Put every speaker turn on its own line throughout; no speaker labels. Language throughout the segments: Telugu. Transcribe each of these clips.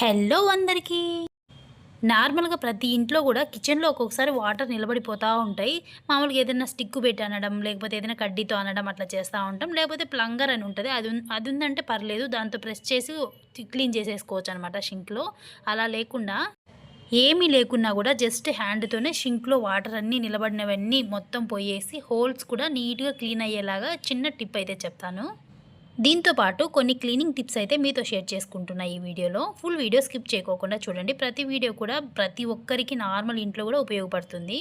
హలో అందరికీ. నార్మల్గా ప్రతి ఇంట్లో కూడా కిచెన్లో ఒక్కొక్కసారి వాటర్ నిలబడిపోతూ ఉంటాయి. మామూలుగా ఏదైనా స్టిక్ పెట్టి అనడం లేకపోతే ఏదైనా కడ్డీతో అనడం అట్లా చేస్తూ ఉంటాం. లేకపోతే ప్లంగర్ అని ఉంటుంది. అది అది ఉందంటే పర్లేదు. దాంతో ప్రెస్ చేసి క్లీన్ చేసేసుకోవచ్చు అనమాట షింక్లో. అలా లేకుండా ఏమీ లేకున్నా కూడా జస్ట్ హ్యాండ్తోనే షింక్లో వాటర్ అన్నీ నిలబడినవన్నీ మొత్తం పోయేసి హోల్స్ కూడా నీట్గా క్లీన్ అయ్యేలాగా చిన్న టిప్ అయితే చెప్తాను. దీంతో పాటు కొన్ని క్లీనింగ్ టిప్స్ అయితే మీతో షేర్ చేసుకుంటున్నా ఈ వీడియోలో. ఫుల్ వీడియో స్కిప్ చేయకోకుండా చూడండి. ప్రతి వీడియో కూడా ప్రతి ఒక్కరికి నార్మల్ ఇంట్లో కూడా ఉపయోగపడుతుంది.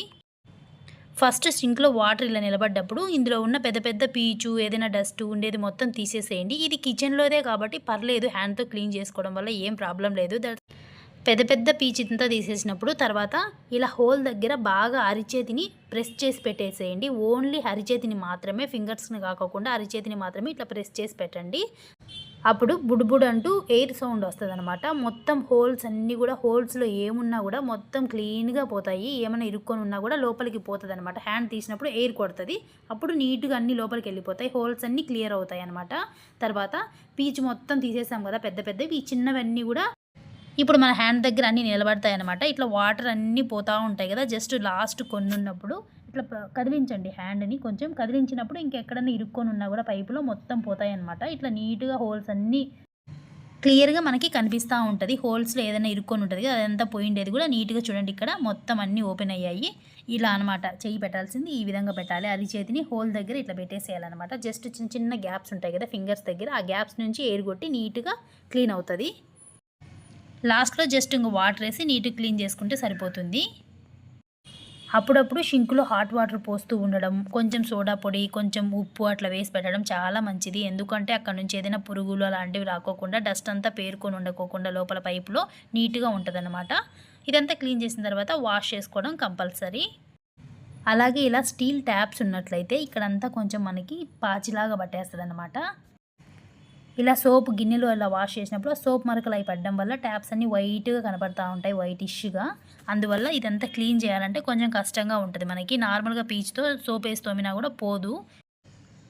ఫస్ట్ సింక్లో వాటర్ ఇలా నిలబడ్డప్పుడు ఇందులో ఉన్న పెద్ద పెద్ద పీచు ఏదైనా డస్ట్ ఉండేది మొత్తం తీసేసేయండి. ఇది కిచెన్లోదే కాబట్టి పర్లేదు హ్యాండ్తో క్లీన్ చేసుకోవడం వల్ల ఏం ప్రాబ్లం లేదు. దట్ పెద్ద పెద్ద పీచింతా తీసేసినప్పుడు తర్వాత ఇలా హోల్ దగ్గర బాగా అరిచేతిని ప్రెస్ చేసి పెట్టేసేయండి. ఓన్లీ అరిచేతిని మాత్రమే ఫింగర్స్ని కాకుండా అరిచేతిని మాత్రమే ఇట్లా ప్రెస్ చేసి పెట్టండి. అప్పుడు బుడ్బుడ్ అంటూ ఎయిర్ సౌండ్ వస్తుంది అనమాట మొత్తం హోల్స్ అన్నీ కూడా హోల్స్లో ఏమున్నా కూడా మొత్తం క్లీన్గా పోతాయి. ఏమైనా ఇరుక్కొని ఉన్నా కూడా లోపలికి పోతుంది అనమాట హ్యాండ్ తీసినప్పుడు ఎయిర్ కొడుతుంది. అప్పుడు నీట్గా అన్ని లోపలికి వెళ్ళిపోతాయి. హోల్స్ అన్నీ క్లియర్ అవుతాయి అనమాట తర్వాత పీచు మొత్తం తీసేసాం కదా పెద్ద పెద్దవి. ఈ చిన్నవన్నీ కూడా ఇప్పుడు మన హ్యాండ్ దగ్గర అన్నీ నిలబడతాయి అనమాట ఇట్లా వాటర్ అన్నీ పోతూ ఉంటాయి కదా జస్ట్ లాస్ట్ కొన్ని ఉన్నప్పుడు ఇట్లా కదిలించండి హ్యాండ్ని కొంచెం కదిలించినప్పుడు ఇంకెక్కడన్నా ఇరుక్కొని ఉన్నా కూడా పైపులో మొత్తం పోతాయి అనమాట ఇట్లా నీట్గా హోల్స్ అన్నీ క్లియర్గా మనకి కనిపిస్తూ ఉంటుంది. హోల్స్లో ఏదైనా ఇరుక్కొని ఉంటుంది కదా అదంతా పోయిండేది కూడా నీట్గా చూడండి ఇక్కడ మొత్తం అన్నీ ఓపెన్ అయ్యాయి. ఇలా అనమాట చెయ్యి పెట్టాల్సింది ఈ విధంగా పెట్టాలి. అరిచేతిని హోల్ దగ్గర ఇట్లా పెట్టేసేయాలన్నమాట. జస్ట్ చిన్న చిన్న గ్యాప్స్ ఉంటాయి కదా ఫింగర్స్ దగ్గర. ఆ గ్యాప్స్ నుంచి ఎయిర్ కొట్టి నీట్గా క్లీన్ అవుతుంది. లాస్ట్లో జస్ట్ ఇంక వాటర్ వేసి నీట్గా క్లీన్ చేసుకుంటే సరిపోతుంది. అప్పుడప్పుడు షింకులో హాట్ వాటర్ పోస్తూ ఉండడం కొంచెం సోడా పొడి కొంచెం ఉప్పు అట్లా వేసి పెట్టడం చాలా మంచిది. ఎందుకంటే అక్కడ నుంచి ఏదైనా పురుగులు అలాంటివి రాకోకుండా డస్ట్ అంతా పేరుకొని ఉండకోకుండా లోపల పైపులో నీట్గా ఉంటుందన్నమాట. ఇదంతా క్లీన్ చేసిన తర్వాత వాష్ చేసుకోవడం కంపల్సరీ. అలాగే ఇలా స్టీల్ ట్యాప్స్ ఉన్నట్లయితే ఇక్కడంతా కొంచెం మనకి పాచిలాగా పట్టేస్తుంది ఇలా సోప్ గిన్నెలో ఇలా వాష్ చేసినప్పుడు ఆ సోప్ మరకలు అయి పడడం వల్ల ట్యాప్స్ అన్నీ వైట్గా కనపడతా ఉంటాయి వైట్ ఇష్గా అందువల్ల ఇదంతా క్లీన్ చేయాలంటే కొంచెం కష్టంగా ఉంటుంది. మనకి నార్మల్గా పీచ్తో సోప్ వేసి తోమినా కూడా పోదు.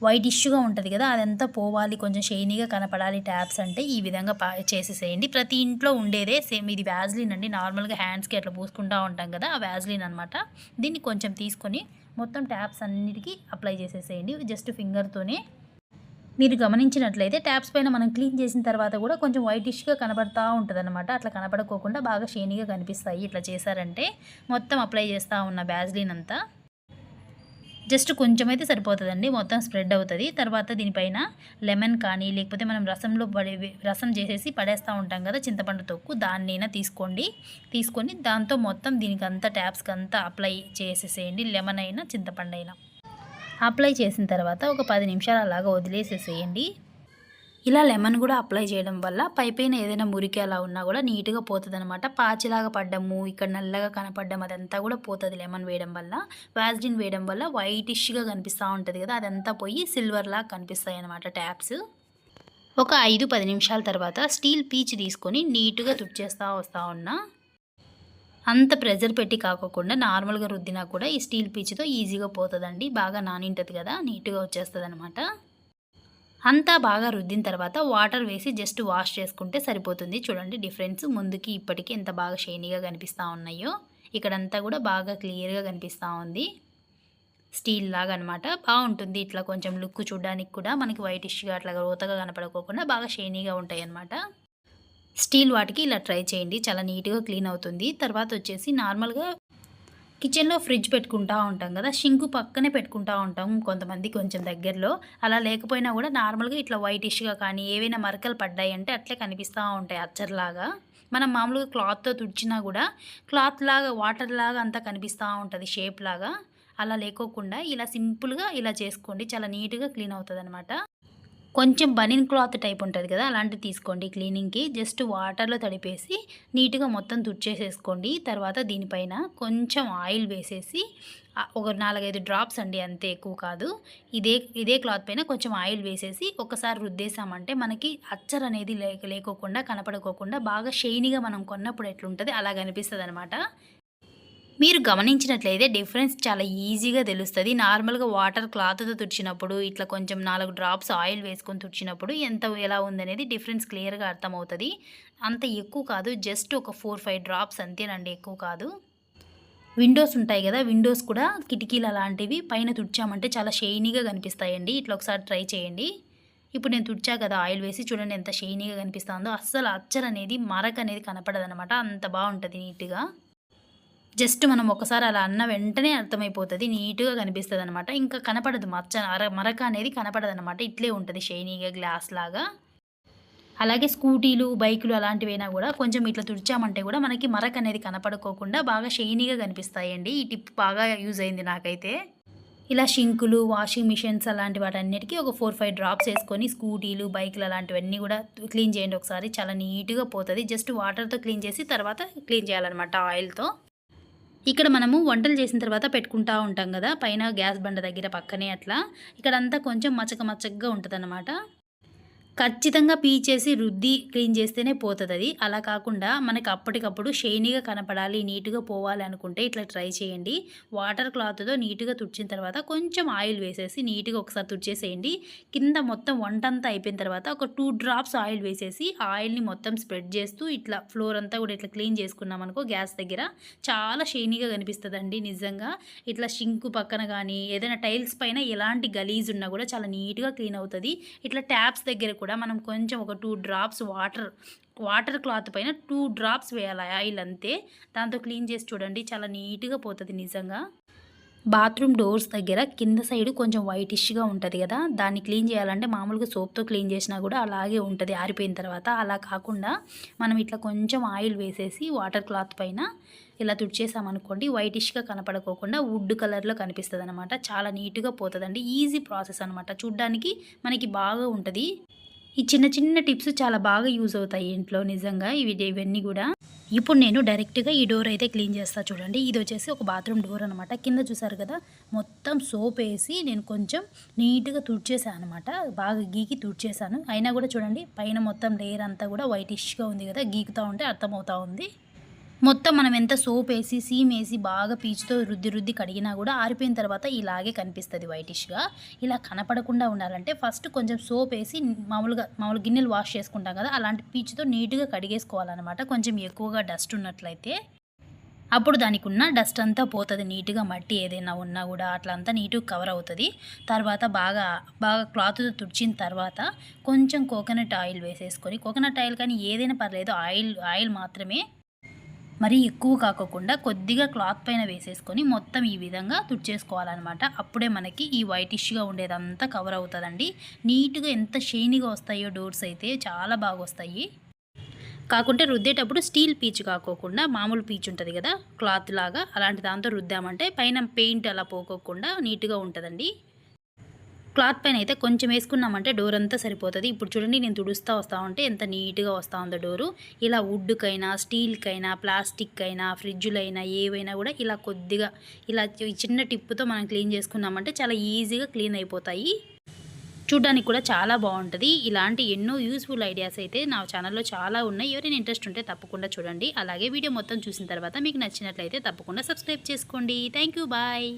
వైట్ ఇష్యూగా ఉంటుంది కదా అదంతా పోవాలి కొంచెం షైనీగా కనపడాలి ట్యాప్స్ అంటే ఈ విధంగా చేసేసేయండి. ప్రతి ఇంట్లో ఉండేదే సేమ్ ఇది వ్యాజ్లిన్ అండి. నార్మల్గా హ్యాండ్స్కి అట్లా పూసుకుంటూ ఉంటాం కదా ఆ వ్యాజ్లిన్ అనమాట దీన్ని కొంచెం తీసుకొని మొత్తం ట్యాప్స్ అన్నిటికీ అప్లై చేసేసేయండి జస్ట్ ఫింగర్తోనే. మీరు గమనించినట్లయితే ట్యాప్స్ పైన మనం క్లీన్ చేసిన తర్వాత కూడా కొంచెం వైటిష్గా కనబడతా ఉంటుంది అనమాట అట్లా కనబడకోకుండా బాగా షైనీగా కనిపిస్తాయి. ఇట్లా చేశారంటే మొత్తం అప్లై చేస్తూ ఉన్న బ్యాజ్లిన్ అంతా జస్ట్ కొంచెం అయితే సరిపోతుందండి. మొత్తం స్ప్రెడ్ అవుతుంది. తర్వాత దీనిపైన లెమన్ కానీ లేకపోతే మనం రసంలో పడే రసం చేసేసి పడేస్తూ ఉంటాం కదా చింతపండు తొక్కు దాన్నైనా తీసుకోండి. తీసుకొని దాంతో మొత్తం దీనికి అంతా ట్యాప్స్కి అంతా అప్లై చేసేసేయండి. లెమన్ అయినా చింతపండు అయినా అప్లై చేసిన తర్వాత ఒక పది నిమిషాలు అలాగా వదిలేసేసేయండి. ఇలా లెమన్ కూడా అప్లై చేయడం వల్ల పై పైన ఏదైనా మురికి అలా ఉన్నా కూడా నీట్గా పోతుంది అనమాట పాచిలాగా పడ్డము ఇక్కడ నల్లగా కనపడ్డం అదంతా కూడా పోతుంది లెమన్ వేయడం వల్ల. వ్యాజ్డిన్ వేయడం వల్ల వైటిష్గా కనిపిస్తూ ఉంటుంది కదా అదంతా పోయి సిల్వర్ లాగా కనిపిస్తాయి అనమాట ట్యాప్స్. ఒక ఐదు పది నిమిషాల తర్వాత స్టీల్ పీచ్ తీసుకొని నీట్గా తుడిచేస్తూ వస్తూ ఉన్నా. అంత ప్రెజర్ పెట్టి కాకోకుండా నార్మల్గా రుద్దినా కూడా ఈ స్టీల్ పీచుతో ఈజీగా పోతుందండి. బాగా నానింటుంది కదా నీట్గా వచ్చేస్తుంది అనమాట అంతా బాగా రుద్దిన తర్వాత వాటర్ వేసి జస్ట్ వాష్ చేసుకుంటే సరిపోతుంది. చూడండి డిఫరెన్స్ ముందుకి ఇప్పటికి ఎంత బాగా షైనీగా కనిపిస్తూ ఉన్నాయో. ఇక్కడంతా కూడా బాగా క్లియర్గా కనిపిస్తూ ఉంది. స్టీల్ లాగా అనమాట బాగుంటుంది ఇట్లా కొంచెం లుక్ చూడడానికి కూడా. మనకి వైటిష్గా అట్లా రోతగా కనపడకోకుండా బాగా షైనీగా ఉంటాయి అన్నమాట స్టీల్ వాటికి ఇలా ట్రై చేయండి. చాలా నీట్గా క్లీన్ అవుతుంది. తర్వాత వచ్చేసి నార్మల్గా కిచెన్లో ఫ్రిడ్జ్ పెట్టుకుంటా ఉంటాం కదా. షింకు పక్కనే పెట్టుకుంటా ఉంటాం కొంతమంది కొంచెం దగ్గరలో. అలా లేకపోయినా కూడా నార్మల్గా ఇట్లా వైటిష్గా కానీ ఏవైనా మరకలు పడ్డాయి అంటే అట్లే కనిపిస్తూ ఉంటాయి అచ్చర్లాగా. మనం మామూలుగా క్లాత్తో తుడిచినా కూడా క్లాత్ లాగా వాటర్ లాగా అంతా కనిపిస్తూ ఉంటుంది షేప్ లాగా. అలా లేకోకుండా ఇలా సింపుల్గా ఇలా చేసుకోండి. చాలా నీట్గా క్లీన్ అవుతుంది అనమాట కొంచెం బనిన్ క్లాత్ టైప్ ఉంటుంది కదా అలాంటివి తీసుకోండి క్లీనింగ్కి. జస్ట్ వాటర్లో తడిపేసి నీట్గా మొత్తం తుడిచేసేసుకోండి. తర్వాత దీనిపైన కొంచెం ఆయిల్ వేసేసి ఒక నాలుగైదు డ్రాప్స్ అండి అంతే ఎక్కువ కాదు. ఇదే ఇదే క్లాత్ పైన కొంచెం ఆయిల్ వేసేసి ఒకసారి రుద్దేశామంటే మనకి అచ్చర్ అనేది లేక లేకోకుండా కనపడకోకుండా బాగా షైనీగా మనం కొన్నప్పుడు ఎట్లుంటుంది అలా కనిపిస్తుంది అనమాట మీరు గమనించినట్లయితే డిఫరెన్స్ చాలా ఈజీగా తెలుస్తుంది. నార్మల్గా వాటర్ క్లాత్తో తుడిచినప్పుడు ఇట్లా కొంచెం నాలుగు డ్రాప్స్ ఆయిల్ వేసుకొని తుడిచినప్పుడు ఎంత ఎలా ఉందనేది డిఫరెన్స్ క్లియర్గా అర్థమవుతుంది. అంత ఎక్కువ కాదు జస్ట్ ఒక ఫోర్ ఫైవ్ డ్రాప్స్ అంతేనండి ఎక్కువ కాదు. విండోస్ ఉంటాయి కదా విండోస్ కూడా కిటికీలు అలాంటివి పైన తుడిచామంటే చాలా షైనీగా కనిపిస్తాయండి. ఇట్లా ఒకసారి ట్రై చేయండి. ఇప్పుడు నేను తుడిచా కదా ఆయిల్ వేసి చూడండి ఎంత షైనీగా కనిపిస్తుందో. అస్సలు అచ్చర్ అనేది మరక అనేది కనపడదనమాట అంత బాగుంటుంది నీట్గా జస్ట్ మనం ఒకసారి అలా అన్న వెంటనే అర్థమైపోతుంది నీట్గా కనిపిస్తుంది అనమాట ఇంకా కనపడదు మచ్చ అర మరక అనేది కనపడదు అనమాట ఇట్లే ఉంటుంది షైనీగా గ్లాస్ లాగా. అలాగే స్కూటీలు బైకులు అలాంటివైనా కూడా కొంచెం ఇట్లా తుడిచామంటే కూడా మనకి మరక అనేది కనపడుకోకుండా బాగా షైనీగా కనిపిస్తాయండి. ఈ టిప్ బాగా యూజ్ అయింది నాకైతే. ఇలా షింకులు వాషింగ్ మిషన్స్ అలాంటి వాటన్నిటికీ ఒక ఫోర్ ఫైవ్ డ్రాప్స్ వేసుకొని స్కూటీలు బైకులు అలాంటివన్నీ కూడా క్లీన్ చేయండి ఒకసారి. చాలా నీట్గా పోతుంది. జస్ట్ వాటర్తో క్లీన్ చేసి తర్వాత క్లీన్ చేయాలన్నమాట ఆయిల్తో. ఇక్కడ మనము వంటలు చేసిన తర్వాత పెట్టుకుంటా ఉంటాం కదా పైన గ్యాస్ బండ దగ్గర పక్కనే అట్లా. ఇక్కడంతా కొంచెం మచ్చక మచ్చకగా ఉంటుంది ఖచ్చితంగా పీచేసి రుద్ది క్లీన్ చేస్తేనే పోతుంది అది అలా కాకుండా మనకు అప్పటికప్పుడు షైనీగా కనపడాలి నీట్గా పోవాలి అనుకుంటే ఇట్లా ట్రై చేయండి. వాటర్ క్లాత్తో నీట్గా తుడిచిన తర్వాత కొంచెం ఆయిల్ వేసేసి నీట్గా ఒకసారి తుడిచేసేయండి. కింద మొత్తం వంట అంతా అయిపోయిన తర్వాత ఒక టూ డ్రాప్స్ ఆయిల్ వేసేసి ఆయిల్ని మొత్తం స్ప్రెడ్ చేస్తూ ఇట్లా ఫ్లోర్ అంతా కూడా ఇట్లా క్లీన్ చేసుకున్నాం అనుకో గ్యాస్ దగ్గర చాలా షైనీగా కనిపిస్తుందండి నిజంగా. ఇట్లా షింకు పక్కన కానీ ఏదైనా టైల్స్ పైన ఎలాంటి గలీజ్ ఉన్నా కూడా చాలా నీట్గా క్లీన్ అవుతుంది. ఇట్లా ట్యాప్స్ దగ్గర కూడా మనం కొంచెం ఒక two drops water water cloth పైన టూ డ్రాప్స్ వేయాలి ఆయిల్ అంతే. దాంతో క్లీన్ చేసి చూడండి చాలా నీట్గా పోతుంది నిజంగా. బాత్రూమ్ డోర్స్ దగ్గర కింద సైడ్ కొంచెం వైటిష్గా ఉంటుంది కదా దాన్ని క్లీన్ చేయాలంటే మామూలుగా సోప్తో క్లీన్ చేసినా కూడా అలాగే ఉంటుంది ఆరిపోయిన తర్వాత. అలా కాకుండా మనం ఇట్లా కొంచెం ఆయిల్ వేసేసి వాటర్ క్లాత్ పైన ఇలా తుడిచేసామనుకోండి వైటిష్గా కనపడకోకుండా వుడ్ కలర్లో కనిపిస్తుంది అనమాట చాలా నీట్గా పోతుందండి ఈజీ ప్రాసెస్ అనమాట చూడ్డానికి మనకి బాగా ఉంటుంది. ఈ చిన్న చిన్న టిప్స్ చాలా బాగా యూజ్ అవుతాయి ఇంట్లో నిజంగా ఇవి ఇవన్నీ కూడా. ఇప్పుడు నేను డైరెక్ట్గా ఈ డోర్ అయితే క్లీన్ చేస్తా చూడండి. ఇది వచ్చేసి ఒక బాత్రూమ్ డోర్ అనమాట కింద చూసారు కదా మొత్తం సోప్ వేసి నేను కొంచెం నీట్గా తుడిచేసాను అనమాట బాగా గీకి తుడిచేసాను. అయినా కూడా చూడండి పైన మొత్తం లేయర్ అంతా కూడా వైటిష్గా ఉంది కదా గీకుతూ ఉంటే అర్థమవుతూ ఉంది. మొత్తం మనం ఎంత సోప్ వేసి సీమ్ వేసి బాగా పీచుతో రుద్ది రుద్ది కడిగినా కూడా ఆరిపోయిన తర్వాత ఇలాగే కనిపిస్తుంది వైటిష్గా ఇలా కనపడకుండా ఉండాలంటే ఫస్ట్ కొంచెం సోప్ వేసి మామూలుగా మామూలు గిన్నెలు వాష్ చేసుకుంటాం కదా అలాంటి పీచుతో నీట్గా కడిగేసుకోవాలన్నమాట. కొంచెం ఎక్కువగా డస్ట్ ఉన్నట్లయితే. అప్పుడు దానికి ఉన్న డస్ట్ అంతా పోతుంది నీట్గా మట్టి ఏదైనా ఉన్నా కూడా అట్లా అంతా నీట్గా కవర్ అవుతుంది. తర్వాత బాగా బాగా క్లాత్తో తుడిచిన తర్వాత కొంచెం కోకోనట్ ఆయిల్ వేసేసుకొని కోకోనట్ ఆయిల్ కానీ ఏదైనా పర్లేదు ఆయిల్ ఆయిల్ మాత్రమే మరీ ఎక్కువ కాకుండా కొద్దిగా క్లాత్ పైన వేసేసుకొని మొత్తం ఈ విధంగా తుడిచేసుకోవాలన్నమాట. అప్పుడే మనకి ఈ వైటిష్గా ఉండేదంతా కవర్ అవుతుందండి. నీట్గా ఎంత షైనీగా వస్తాయో డోర్స్ అయితే చాలా బాగా వస్తాయి కాకుంటే రుద్దేటప్పుడు స్టీల్ పీచు కాకోకుండా మామూలు పీచు ఉంటుంది కదా క్లాత్ లాగా అలాంటి దాంతో రుద్దామంటే పైన పెయింట్ అలా పోకోకుండా నీట్గా ఉంటుందండి. క్లాత్ పైన అయితే కొంచెం వేసుకున్నామంటే డోర్ అంతా సరిపోతుంది. ఇప్పుడు చూడండి నేను తుడుస్తూ వస్తూ ఉంటే ఎంత నీట్గా వస్తూ ఉందో డోరు ఇలా వుడ్కైనా స్టీల్కైనా ప్లాస్టిక్ అయినా ఫ్రిడ్జ్లైనా ఏవైనా కూడా ఇలా కొద్దిగా ఇలా చిన్న టిప్పుతో మనం క్లీన్ చేసుకున్నామంటే చాలా ఈజీగా క్లీన్ అయిపోతాయి. చూడ్డానికి కూడా చాలా బాగుంటుంది. ఇలాంటి ఎన్నో యూస్ఫుల్ ఐడియాస్ అయితే నా ఛానల్లో చాలా ఉన్నాయి. ఎవరైనా ఇంట్రెస్ట్ ఉంటే తప్పకుండా చూడండి. అలాగే వీడియో మొత్తం చూసిన తర్వాత మీకు నచ్చినట్లయితే తప్పకుండా సబ్స్క్రైబ్ చేసుకోండి. Thank you bye.